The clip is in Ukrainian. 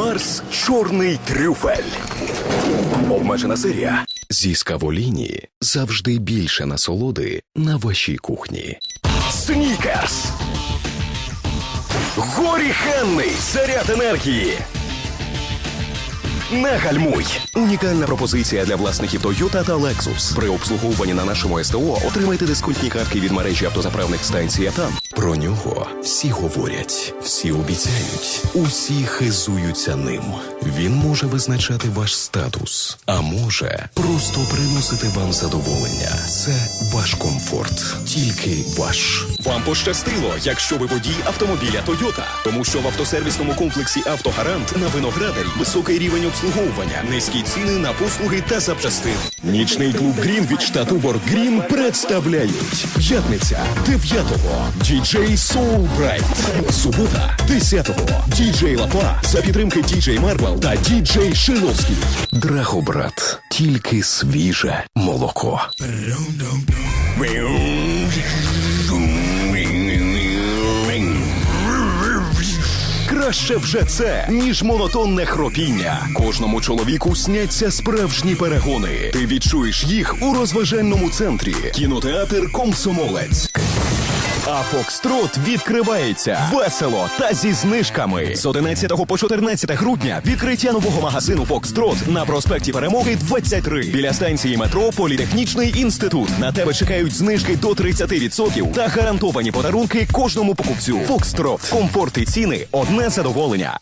Марс чорний трюфель. Обмежена серія. Зі Скаволіні завжди більше насолоди на вашій кухні. Снікерс. Горіхенний заряд енергії. Не гальмуй. Унікальна пропозиція для власників Toyota та Lexus. При обслуговуванні на нашому СТО отримайте дисконтні картки від мережі автозаправних станцій АТАМ. Про нього всі говорять, всі обіцяють, усі хизуються ним. Він може визначати ваш статус, а може просто приносити вам задоволення. Це ваш комфорт, тільки ваш. Вам пощастило, якщо ви водій автомобіля Toyota, тому що в автосервісному комплексі Автогарант на виноградарі високий рівень обслуговування, низькі ціни на послуги та запчастини. Нічний клуб Грін від штату Борг представляють п'ятниця 9-го діджей Soul Bright. Субота 10-го діджей Лафа за підтримки діджей Марвел та діджей Шиловський. Драгобрат. Тільки свіже молоко. Краще вже це, ніж монотонне хропіння. Кожному чоловіку сняться справжні перегони. Ти відчуєш їх у розважальному центрі. Кінотеатр Комсомолець. А Фокстрот відкривається весело та зі знижками. З 11 по 14 грудня відкриття нового магазину Фокстрот на проспекті Перемоги 23 біля станції метро Політехнічний інститут. На тебе чекають знижки до 30% та гарантовані подарунки кожному покупцю. Фокстрот. Комфорт і ціни одне задоволення.